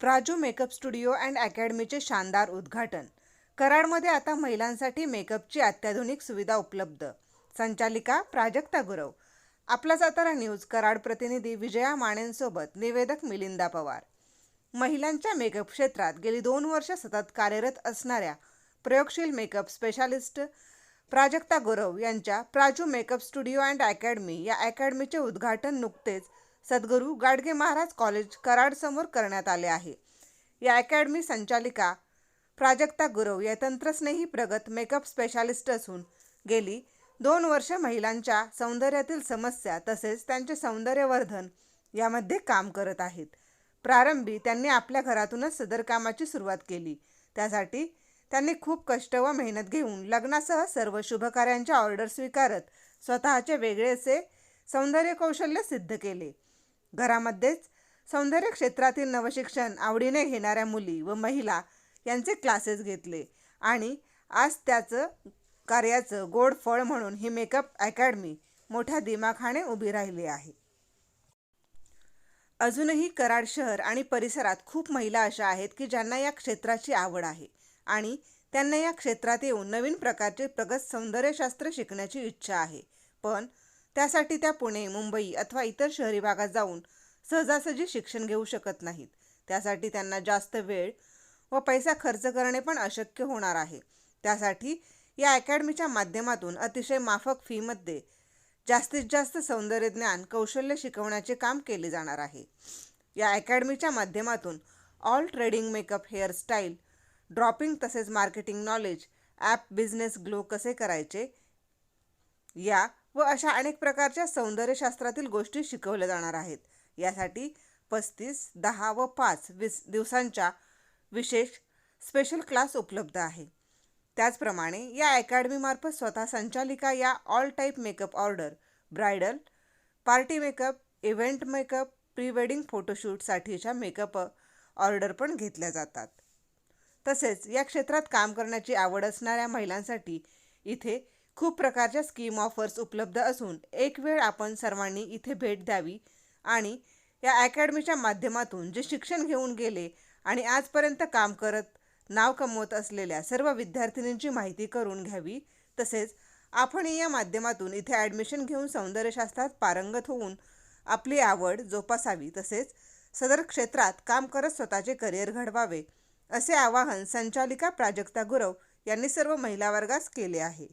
Praju makeup studio and अकॅडमीचे शानदार उद्घाटन. कराडमध्ये आता महिलांसाठी मेकअपची अत्याधुनिक सुविधा उपलब्ध. संचालिका प्राजक्ता गुरव. आपला सातारा न्यूज कराड प्रतिनिधी विजया मानेंसोबत निवेदक मिलिंदा पवार. महिलांच्या मेकअप क्षेत्रात गेली दोन वर्ष सतत कार्यरत असणाऱ्या प्रयोगशील मेकअप स्पेशालिस्ट प्राजक्ता गुरव यांच्या Praju makeup studio and academy या अकॅडमीचे उद्घाटन नुकतेच सद्गुरू गाडगे महाराज कॉलेज कराडसमोर करण्यात आले आहे. या अकॅडमी संचालिका प्राजक्ता गुरव या तंत्रस्नेही प्रगत मेकअप स्पेशालिस्ट असून गेली दोन वर्ष महिलांच्या सौंदर्यातील समस्या तसेच त्यांचे सौंदर्यवर्धन यामध्ये काम करत आहेत. प्रारंभी त्यांनी आपल्या घरातूनच सदर कामाची सुरुवात केली. त्यासाठी त्यांनी खूप कष्ट व मेहनत घेऊन लग्नासह सर्व शुभकार्यांच्या ऑर्डर स्वीकारत स्वतःचे वेगळेसे सौंदर्य कौशल्य सिद्ध केले. घरामध्येच सौंदर्य क्षेत्रातील नवशिक्षण आवडीने घेणाऱ्या मुली व महिला यांचे क्लासेस घेतले. आणि आज त्याचं कार्याचं गोड फळ म्हणून ही मेकअप अकॅडमी मोठ्या दिमाखाने उभी राहिली आहे. अजूनही कराड शहर आणि परिसरात खूप महिला अशा आहेत की ज्यांना या क्षेत्राची आवड आहे आणि त्यांना या क्षेत्रात येऊन नवीन प्रकारचे प्रगत सौंदर्यशास्त्र शिकण्याची इच्छा आहे. पण त्यासाठी त्या पुणे मुंबई अथवा इतर शहरी भागात जाऊन सहजासहजी शिक्षण घेऊ शकत नाहीत. त्यासाठी त्यांना जास्त वेळ व पैसा खर्च करणे पण अशक्य होणार आहे. त्यासाठी या अकॅडमीच्या माध्यमातून अतिशय माफक फीमध्ये जास्तीत जास्त सौंदर्यज्ञान कौशल्य शिकवण्याचे काम केले जाणार आहे. या अकॅडमीच्या माध्यमातून all trading makeup hairstyle dropping तसेच marketing knowledge app business grow कसे करायचे या व अशा अनेक प्रकारच्या सौंदर्यशास्त्रातील गोष्टी शिकवल्या जाणार आहेत. यासाठी पस्तीस दहा व पाच वीस दिवसांच्या विशेष स्पेशल क्लास उपलब्ध आहे. त्याचप्रमाणे या अकॅडमीमार्फत स्वतः संचालिका या all type makeup order bridal party makeup event makeup pre wedding फोटोशूटसाठीच्या makeup order पण घेतल्या जातात. तसेच या क्षेत्रात काम करण्याची आवड असणाऱ्या महिलांसाठी इथे खूप प्रकारच्या स्कीम ऑफर्स उपलब्ध असून एक वेळ आपण सर्वांनी इथे भेट द्यावी आणि या अकॅडमीच्या माध्यमातून जे शिक्षण घेऊन गेले आणि आजपर्यंत काम करत नाव कमवत असलेल्या सर्व विद्यार्थिनींची माहिती करून घ्यावी. तसेच आपणही या माध्यमातून इथे ॲडमिशन घेऊन सौंदर्यशास्त्रात पारंगत होऊन आपली आवड जोपासावी. तसेच सदर क्षेत्रात काम करत स्वतःचे करिअर घडवावे असे आवाहन संचालिका प्राजक्ता गुरव यांनी सर्व महिला वर्गास केले आहे.